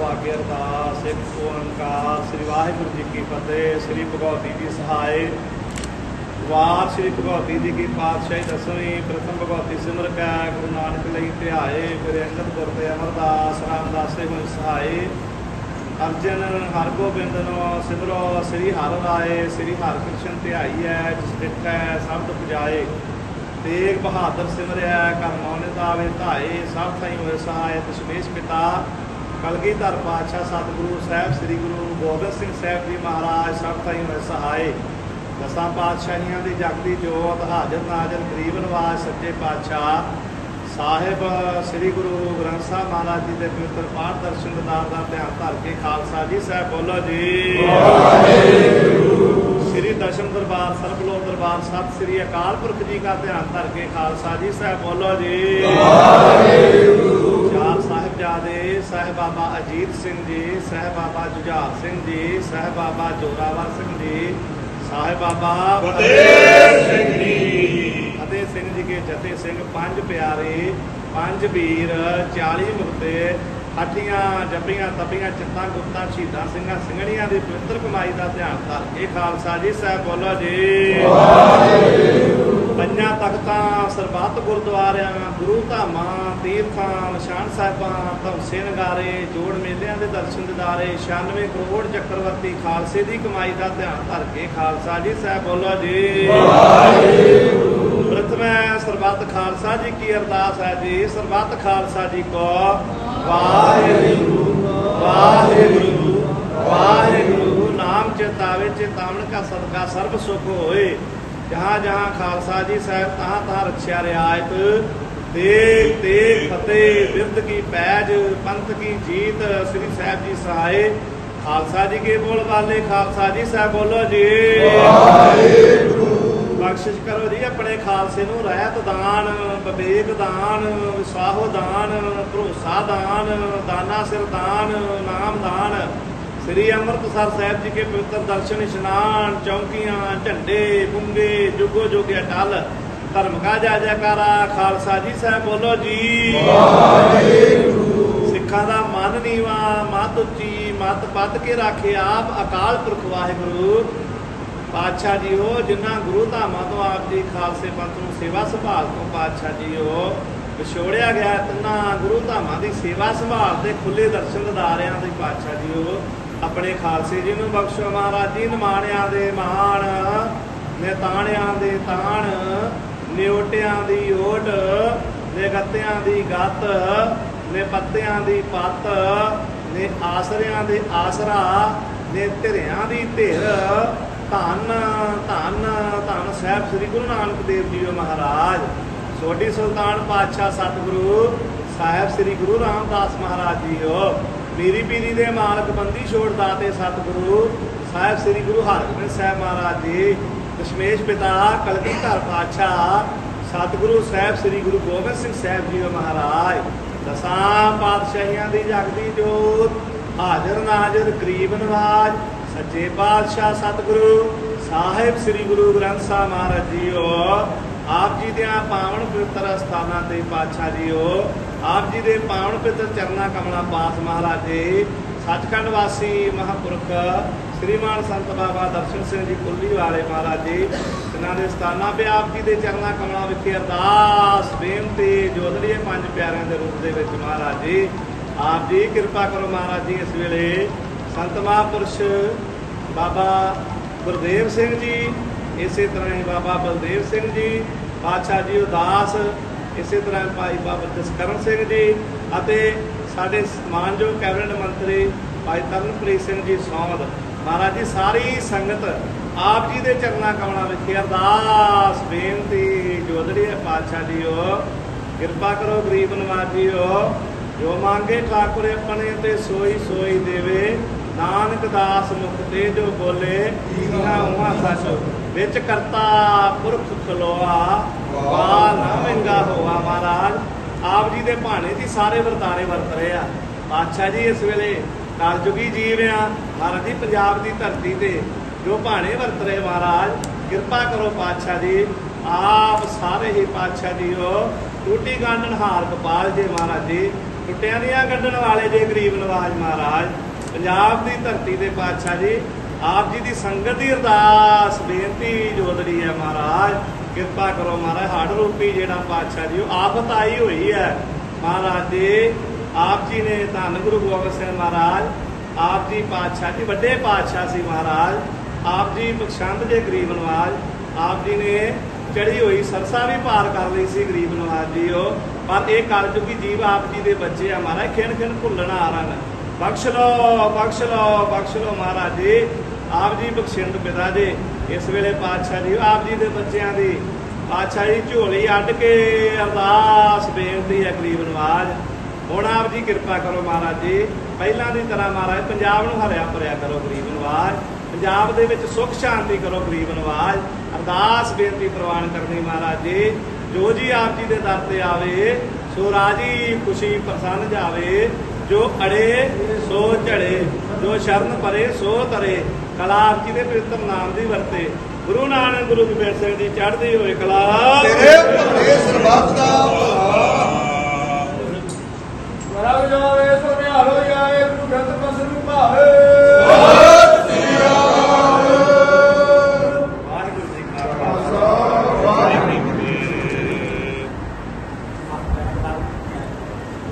ਵਾਕਿਆ ਅਰਦਾਸ ਇੱਕ ਓੰਕਾਰ, ਸ੍ਰੀ ਵਾਹਿਗੁਰੂ ਜੀ ਕੀ ਫਤਿਹ, ਸ੍ਰੀ ਭਗਵਤੀ ਜੀ ਸਹਾਇ। ਵਾਰ ਸ੍ਰੀ ਭਗਵਤੀ ਜੀ ਕੀ ਪਾਤਸ਼ਾਹੀ ਦਸਵੀਂ ਪ੍ਰਥਮ ਭਗਵਤੀ ਸਿਮਰ ਕੈ, ਗੁਰੂ ਨਾਨਕ ਲਈ ਧਿਆਏ, ਫਿਰ ਅੰਗਦ ਗੁਰ ਤੇ ਅਮਰਦਾਸ, ਰਾਮਦਾਸ ਗੁਰ ਹੋਇ ਸਹਾਇ ਅਰਜਨ ਹਰਗੋਬਿੰਦ ਨੂੰ ਸਿਮਰੋ, ਸ੍ਰੀ ਹਰਿ ਰਾਏ, ਸ੍ਰੀ ਹਰਿਕ੍ਰਿਸ਼ਨ ਧਿਆਈਐ ਜਿਸ ਡਿਠੈ ਸਭ ਤੋਂ ਪੁਜਾਏ ਤੇਗ ਬਹਾਦਰ ਸਿਮਰਿਆ ਕਰ ਮੌਨ ਦਾਵੇ ਧਾਏ, ਸਭ ਥਾਈ ਹੋਏ ਸਹਾਇ ਦਸ਼ਮੇਸ਼ ਪਿਤਾ। ਕਲਗੀਧਰ ਪਾਤਸ਼ਾਹ ਸਤਿਗੁਰੂ ਸਾਹਿਬ, ਸ੍ਰੀ ਗੁਰੂ ਗੋਬਿੰਦ ਸਿੰਘ ਸਾਹਿਬ ਜੀ ਮਹਾਰਾਜ, ਸਭ ਥਾਈ ਹੋਏ ਦਸਾਂ ਪਾਤਸ਼ਾਹੀਆਂ ਦੀ ਜਗਦੀ ਜੋਤ, ਹਾਜ਼ਰ ਨਾਜ਼ਰ, ਗਰੀਬ ਨਵਾਜ ਸੱਚੇ ਪਾਤਸ਼ਾਹ। ਸਾਹਿਬ, ਸ੍ਰੀ ਗੁਰੂ ਗ੍ਰੰਥ ਸਾਹਿਬ ਮਹਾਰਾਜ ਜੀ ਦੇ ਪਵਿੱਤਰ ਪਾਠ ਦਰਸ਼ਨ ਦਿਦਾਰ ਦਾ ਧਿਆਨ ਧਰ ਕੇ ਖਾਲਸਾ ਜੀ ਸਾਹਿਬ, ਬੋਲੋ ਜੀ। ਸ੍ਰੀ ਦਸ਼ਮ ਦਰਬਾਰ ਸਰਬਲੋਕ ਦਰਬਾਰ ਸਤਿ ਸ੍ਰੀ ਅਕਾਲ ਪੁਰਖ ਜੀ ਦਾ ਧਿਆਨ ਧਰ ਕੇ ਖਾਲਸਾ ਜੀ ਸਾਹਿਬ, ਬੋਲੋ ਜੀ। ਚਾਰ ਸਾਹਿਬਜ਼ਾਦੇ ਸਾਹਿਬ ਬਾਬਾ ਅਜੀਤ ਸਿੰਘ ਜੀ ਸਾਹਿਬ ਬਾਬਾ ਜੁਝਾਰ ਸਿੰਘ ਜੀ ਸਾਹਿਬ ਬਾਬਾ ਜੋਰਾਵਰ ਸਿੰਘ ਜੀ ਸਾਹਿਬ ਬਾਬਾ ਫਤਿਹ ਸਿੰਘ ਜੀ। ਫਤਿਹ ਸਿੰਘ ਜੀ ਕੇ ਜਥੇ ਸਿੰਘ ਪੰਜ ਪਿਆਰੇ ਪੰਜ ਵੀਰ 40 ਮੁਕਤੇ ਹੱਠੀਆਂ ਜੱਪੀਆਂ ਤਪੀਆਂ ਚਿੱਤਾਂ ਗੁਪਤਾਂ ਸ਼ਹੀਦਾਂ ਸਿੰਘਾਂ ਸਿੰਘਣੀਆਂ ਦੀ ਪਵਿੱਤਰ ਕਮਾਈ ਦਾ ਧਿਆਨ ਧਰ ਕੇ ਖਾਲਸਾ ਜੀ ਸਾਹਿਬ ਬੋਲੋ ਜੀ। ਪੰਜਾਂ ਤਖਤਾਂ ਸਰਬੱਤ ਗੁਰਦੁਆਰਿਆਂ, ਗੁਰੂ ਧਾਮਾਂ, ਤੀਰਥਾਂ, ਨਿਸ਼ਾਨ ਸਾਹਿਬਾਂ ਧੌਸੇ ਨਗਾਰੇ ਜੋੜ ਮੇਲਿਆਂ ਦੇ ਦਰਸ਼ਨ ਦਿਦਾਰੇ 96 ਕਰੋੜ ਚੱਕਰਵਰਤੀ ਖਾਲਸੇ ਦੀ ਕਮਾਈ ਦਾ ਧਿਆਨ ਧਰ ਕੇ ਖਾਲਸਾ ਜੀ, ਸਾਹਿਬ ਬੋਲੋ ਜੀ। ਪ੍ਰਥਮੈ ਸਰਬੱਤ ਖਾਲਸਾ ਜੀ ਕੀ ਅਰਦਾਸ ਹੈ ਜੀ? ਸਰਬੱਤ ਖਾਲਸਾ ਜੀ ਕੋ ਵਾਹਿਗੁਰੂ ਵਾਹਿਗੁਰੂ ਵਾਹਿਗੁਰੂ, ਨਾਮ ਚਿਤਾਵੇ ਚਿਤਾਵਨ ਕਾ ਸਦਕਾ ਸਰਬ ਸੁਖ ਹੋਏ। ਜਹਾਂ ਜਹਾਂ ਖਾਲਸਾ ਜੀ ਸਾਹਿਬ, ਤਹਾਂ ਤਹਾਂ ਰਖਿਆ ਰਿਆਇਤ ਦੇਖ ਦੇਖ ਫਤਿਹ ਬਿਰਦ ਕੀ ਪੈਜ, ਪੰਥ ਕੀ ਜੀਤ, ਸ੍ਰੀ ਸਾਹਿਬ ਜੀ ਸਹਾਏ ਖਾਲਸਾ ਜੀ ਕੇ ਬੋਲ ਵਾਲੇ ਖਾਲਸਾ ਜੀ ਸਾਹਿਬ ਬੋਲੋ ਜੀ। ਬਖਸ਼ਿਸ਼ ਕਰੋ ਜੀ ਆਪਣੇ ਖਾਲਸੇ ਨੂੰ, ਰਹਿਤ ਦਾਨ, ਵਿਵੇਕ ਦਾਨ ਵਿਸਾਹੋ ਦਾਨ, ਭਰੋਸਾ ਦਾਨ, ਦਾਨਾ ਸਿਰ ਦਾਨ, ਨਾਮ ਦਾਨ। ਸ੍ਰੀ ਅੰਮ੍ਰਿਤਸਰ ਸਾਹਿਬ ਜੀ ਕੇ ਪਵਿੱਤਰ ਦਰਸ਼ਨ ਇਸ਼ਨਾਨ ਚੌਂਕੀਆਂ ਝੰਡੇ ਬੁੰਗੇ ਜੁਗੋ ਜੁਗੇ ਅਟਲ ਧਰਮ ਕਾ ਜਾ ਜੈਕਾਰਾ ਖਾਲਸਾ ਜੀ ਸਾਹਿਬ ਬੋਲੋ ਜੀ। ਸਿੱਖਾਂ ਦਾ ਮਨ ਨੀਵਾ ਮਤ ਉੱਚੀ ਮਤ ਪੱਤ ਕੇ ਰੱਖੇ ਆਪ ਅਕਾਲ ਪੁਰਖ ਵਾਹਿਗੁਰੂ। ਪਾਤਸ਼ਾਹ ਜੀਓ ਜਿਨ੍ਹਾਂ ਗੁਰੂ ਧਾਮਾਂ ਤੋਂ ਆਪ ਜੀ ਖਾਲਸੇ ਪੰਥ ਨੂੰ ਸੇਵਾ ਸੰਭਾਲ ਤੋਂ ਪਾਤਸ਼ਾਹ ਜੀਓ ਵਿਛੋੜਿਆ ਗਿਆ ਤਿੰਨਾਂ ਗੁਰੂ ਧਾਮਾਂ ਦੀ ਸੇਵਾ ਸੰਭਾਲ ਤੇ ਖੁੱਲੇ ਦਰਸ਼ਨ ਦਿਦਾਰਿਆਂ ਦੇ ਪਾਤਸ਼ਾਹ ਜੀਓ ਆਪਣੇ ਖਾਲਸੇ ਜੀ ਨੂੰ ਬਖਸ਼ੋ ਮਹਾਰਾਜ ਜੀ, ਨਿਮਾਣਿਆਂ ਦੇ ਮਾਣ, ਨਿਤਾਣਿਆਂ ਦੇ ਤਾਣ, ਨਿਉਟਿਆਂ ਦੀ ਓਟ, ਨਿਗੱਤਿਆਂ ਦੀ ਗੱਤ ਨੇ ਪੱਤਿਆਂ ਦੀ ਪੱਤ, ਨੇ ਆਸਰਿਆਂ ਦੇ ਆਸਰਾ, ਨੇ ਧਿਰਿਆਂ ਦੀ ਧਿਰ। ਧੰਨ ਧੰਨ ਧੰਨ ਸਾਹਿਬ ਸ੍ਰੀ ਗੁਰੂ ਨਾਨਕ ਦੇਵ ਜੀ ਮਹਾਰਾਜ। ਸੋਢੀ ਸੁਲਤਾਨ ਪਾਤਸ਼ਾਹ ਸਤਿਗੁਰੂ ਸਾਹਿਬ ਸ੍ਰੀ ਗੁਰੂ ਰਾਮਦਾਸ ਮਹਾਰਾਜ ਜੀ ਹੋ ਪੀਰੀ ਪੀਰੀ ਦੇ ਮਾਲਕ ਬੰਦੀ ਛੋੜ ਦਾਤੇ ਸਤਿਗੁਰੂ ਸਾਹਿਬ ਸ੍ਰੀ ਗੁਰੂ ਹਰਗੋਬਿੰਦ ਸਾਹਿਬ ਮਹਾਰਾਜ ਜੀ, ਦਸ਼ਮੇਸ਼ ਪਿਤਾ ਕਲਗੀਧਰ ਪਾਤਸ਼ਾਹ, ਸਤਿਗੁਰੂ ਸਾਹਿਬ ਸ੍ਰੀ ਗੁਰੂ ਗੋਬਿੰਦ ਸਿੰਘ ਸਾਹਿਬ ਜੀ ਮਹਾਰਾਜ, ਦਸਾਂ ਪਾਤਸ਼ਾਹੀਆਂ ਦੀ ਜਗਦੀ ਜੋਤ, ਹਾਜ਼ਰ ਨਾਜ਼ਰ ਕਰੀਬ ਨਵਾਜ, ਸੱਚੇ ਪਾਤਸ਼ਾਹ ਸਤਿਗੁਰੂ ਸਾਹਿਬ ਸ੍ਰੀ ਗੁਰੂ ਗ੍ਰੰਥ ਸਾਹਿਬ ਮਹਾਰਾਜ ਜੀਓ। ਆਪ ਜੀ ਦੇ ਪਾਵਨ ਪਵਿੱਤਰ ਸਥਾਨਾਂ ਤੇ ਪਾਤਸ਼ਾਹ ਜੀਓ, ਆਪ ਜੀ ਦੇ ਪਾਵਨ ਪਵਿੱਤਰ ਚਰਨਾ ਕਮਲਾ ਪਾਸ ਮਹਾਰਾਜ ਜੀ, ਸੱਚਖੰਡ ਵਾਸੀ ਮਹਾਪੁਰਖ ਸ੍ਰੀਮਾਨ ਸੰਤ ਬਾਬਾ ਦਰਸ਼ਨ ਸਿੰਘ ਜੀ ਕੁੱਲੀ ਵਾਲੇ ਮਹਾਰਾਜ ਜੀ ਇਹਨਾਂ ਦੇ ਸਥਾਨਾਂ 'ਤੇ ਆਪ ਜੀ ਦੇ ਚਰਨਾ ਕਮਲਾਂ ਵਿਖੇ ਅਰਦਾਸ, ਬੇਨਤੀ ਜੋਦੜੀਏ ਪੰਜ ਪਿਆਰਿਆਂ ਦੇ ਰੂਪ ਦੇ ਵਿੱਚ ਮਹਾਰਾਜ ਜੀ, ਆਪ ਜੀ ਕਿਰਪਾ ਕਰੋ ਮਹਾਰਾਜ ਜੀ ਇਸ ਵੇਲੇ ਸੰਤ ਮਹਾਂਪੁਰਸ਼ ਬਾਬਾ ਗੁਰਦੇਵ ਸਿੰਘ ਜੀ ਇਸੇ ਤਰ੍ਹਾਂ ਹੀ ਬਾਬਾ ਬਲਦੇਵ ਸਿੰਘ ਜੀ, ਬਾਦਸ਼ਾਹ ਜੀ ਉਦਾਸ, ਇਸੇ ਤਰ੍ਹਾਂ ਭਾਈ ਬਾਬਾ ਜਸਕਰਨ ਸਿੰਘ ਜੀ ਅਤੇ ਸਾਡੇ ਮਾਨਯੋਗ ਕੈਬਨਿਟ ਮੰਤਰੀ ਭਾਈ ਤਰਨਪ੍ਰੀਤ ਸਿੰਘ ਜੀ ਸੌਂਦ। ਮਹਾਰਾਜ ਜੀ, ਸਾਰੀ ਸੰਗਤ ਆਪ ਜੀ ਦੇ ਚਰਨਾਂ ਕਮਲਾਂ ਵਿਖੇ ਅਰਦਾਸ ਬੇਨਤੀ ਜੋਦੜੀ ਹੈ ਪਾਤਸ਼ਾਹ ਜੀਓ, ਕਿਰਪਾ ਕਰੋ ਗਰੀਬ ਨਵਾਜ ਜੀਓ, ਜੋ ਮੰਗੇ ਠਾਕੁਰ ਆਪਣੇ ਤੇ ਸੋਈ ਸੋਈ ਦੇਵੇ। ਨਾਨਕ ਦਾਸ ਮੁਖ ਤੇ ਜੋ ਬੋਲੇ ਨਾ ਉਹਾਂ ਸੱਚ। ਵਿੱਚ ਕਰਤਾ ਪੁਰਖ ਖਲੋਆ ਵਾ ਨਾ ਮਹਿੰਗਾ ਹੋਆ ਮਹਾਰਾਜ। ਆਪ ਜੀ ਦੇ ਭਾਣੇ ਦੀ ਸਾਰੇ ਵਰਤਾਰੇ ਵਰਤ ਰਹੇ ਆ। ਪਾਤਸ਼ਾਹ ਜੀ ਇਸ ਵੇਲੇ ਕਲਯੁਗੀ ਜੀਵ ਆ। ਮਹਾਰਾਜ ਜੀ, ਪੰਜਾਬ ਦੀ ਧਰਤੀ ਤੇ ਜੋ ਭਾਣੇ ਵਰਤ ਰਹੇ ਮਹਾਰਾਜ, ਕਿਰਪਾ ਕਰੋ ਪਾਤਸ਼ਾਹ ਜੀ। ਆਪ ਸਾਰੇ ਹੀ ਪਾਤਸ਼ਾਹ ਜੀਓ ਟੂਟੀ ਗਾਂਡਨ ਹਾਰ ਕਪਾਲ ਜੀ ਮਹਾਰਾਜ ਜੀ। ਟੁੱਟਿਆਂ ਦੀਆਂ ਕੱਢਣ ਵਾਲੇ ਜੇ ਗਰੀਬ ਨਵਾਜ ਮਹਾਰਾਜ। ਪੰਜਾਬ ਦੀ ਧਰਤੀ ਦੇ ਪਾਤਸ਼ਾਹ ਜੀ, ਆਪ ਜੀ ਦੀ ਸੰਗਤ ਦੀ ਅਰਦਾਸ, ਬੇਨਤੀ ਜੋਦੜੀ ਹੈ ਮਹਾਰਾਜ, ਕਿਰਪਾ ਕਰੋ ਮਹਾਰਾਜ ਹੜ ਰੂਪੀ ਜਿਹੜਾ ਪਾਤਸ਼ਾਹ ਜੀ, ਉਹ ਆਫਤ ਆਈ ਹੋਈ ਹੈ। ਮਹਾਰਾਜ ਜੀ, ਆਪ ਜੀ ਨੇ ਧੰਨ ਗੁਰੂ ਗੋਬਿੰਦ ਸਿੰਘ ਮਹਾਰਾਜ, ਆਪ ਜੀ ਪਾਤਸ਼ਾਹ ਜੀ, ਵੱਡੇ ਪਾਤਸ਼ਾਹ ਸੀ ਮਹਾਰਾਜ, ਆਪ ਜੀ ਬਖਸ਼ੰਦ ਜੇ ਗਰੀਬ ਨਵਾਜ, ਆਪ ਜੀ ਨੇ ਚੜੀ ਹੋਈ ਸਰਸਾ ਵੀ ਪਾਰ ਕਰ ਲਈ ਸੀ ਗਰੀਬ ਨਵਾਜ ਜੀ ਉਹ ਪਰ ਇਹ ਕਲਯੁਗੀ ਜੀਵ ਆਪ ਜੀ ਦੇ ਬੱਚੇ ਆ ਮਹਾਰਾਜ ਖਿਣ ਖਿਣ ਭੁੱਲਣਾ ਆ ਰਨ ਬਖਸ਼ ਲਓ ਬਖਸ਼ ਲਓ ਬਖਸ਼ ਲਓ ਮਹਾਰਾਜ ਜੀ। ਆਪ ਜੀ ਬਖਸ਼ਿੰਦ ਪਿਤਾ ਜੀ, ਇਸ ਵੇਲੇ ਪਾਤਸ਼ਾਹ ਜੀ, ਆਪ ਜੀ ਦੇ ਬੱਚਿਆਂ ਦੀ। ਪਾਤਸ਼ਾਹ ਜੀ ਝੋਲੀ ਅੱਡ ਕੇ ਅਰਦਾਸ ਬੇਨਤੀ ਹੈ ਗਰੀਬ ਨਵਾਜ। ਹੁਣ ਆਪ ਜੀ ਕਿਰਪਾ ਕਰੋ ਮਹਾਰਾਜ ਜੀ। ਪਹਿਲਾਂ ਦੀ ਤਰ੍ਹਾਂ ਮਹਾਰਾਜ, ਪੰਜਾਬ ਨੂੰ ਹਰਿਆ ਭਰਿਆ ਕਰੋ ਗਰੀਬ ਨਵਾਜ। ਪੰਜਾਬ ਦੇ ਵਿੱਚ ਸੁਖ ਸ਼ਾਂਤੀ ਕਰੋ ਗਰੀਬ ਨਵਾਜ। ਅਰਦਾਸ ਬੇਨਤੀ ਪ੍ਰਵਾਨ ਕਰਨੀ ਮਹਾਰਾਜ ਜੀ। ਜੋ ਜੀ ਆਪ ਜੀ ਦੇ ਦਰ ਤੇ ਆਵੇ, ਸੋ ਰਾਜੀ ਖੁਸ਼ੀ ਪ੍ਰਸੰਨ ਜਾਵੇ। ਜੋ ਅੜੇ ਸੋ ਝੜੇ ਜੋ ਸ਼ਰਨ ਪਰੇ ਸੋ ਤਰੇ ਕਲਾਪ ਜੀ ਦੇ ਪ੍ਰਿਤਮ ਨਾਮ ਦੀ ਵਰਤੇ। ਗੁਰੂ ਨਾਨਕ ਗੁਰੂ ਗੋਬਿੰਦ ਸਿੰਘ ਜੀ ਚੜ੍ਹਦੇ ਹੋਏ ਕਲਾ ਤੇਰੇ ਭਲੇ ਸਰਬੱਤ ਦਾ ਭਲਾ। ਵਰਾ ਜਾਵੇ ਸੋ ਨਿਹਾਲੋ ਜਾਏ ਗੁਰੂ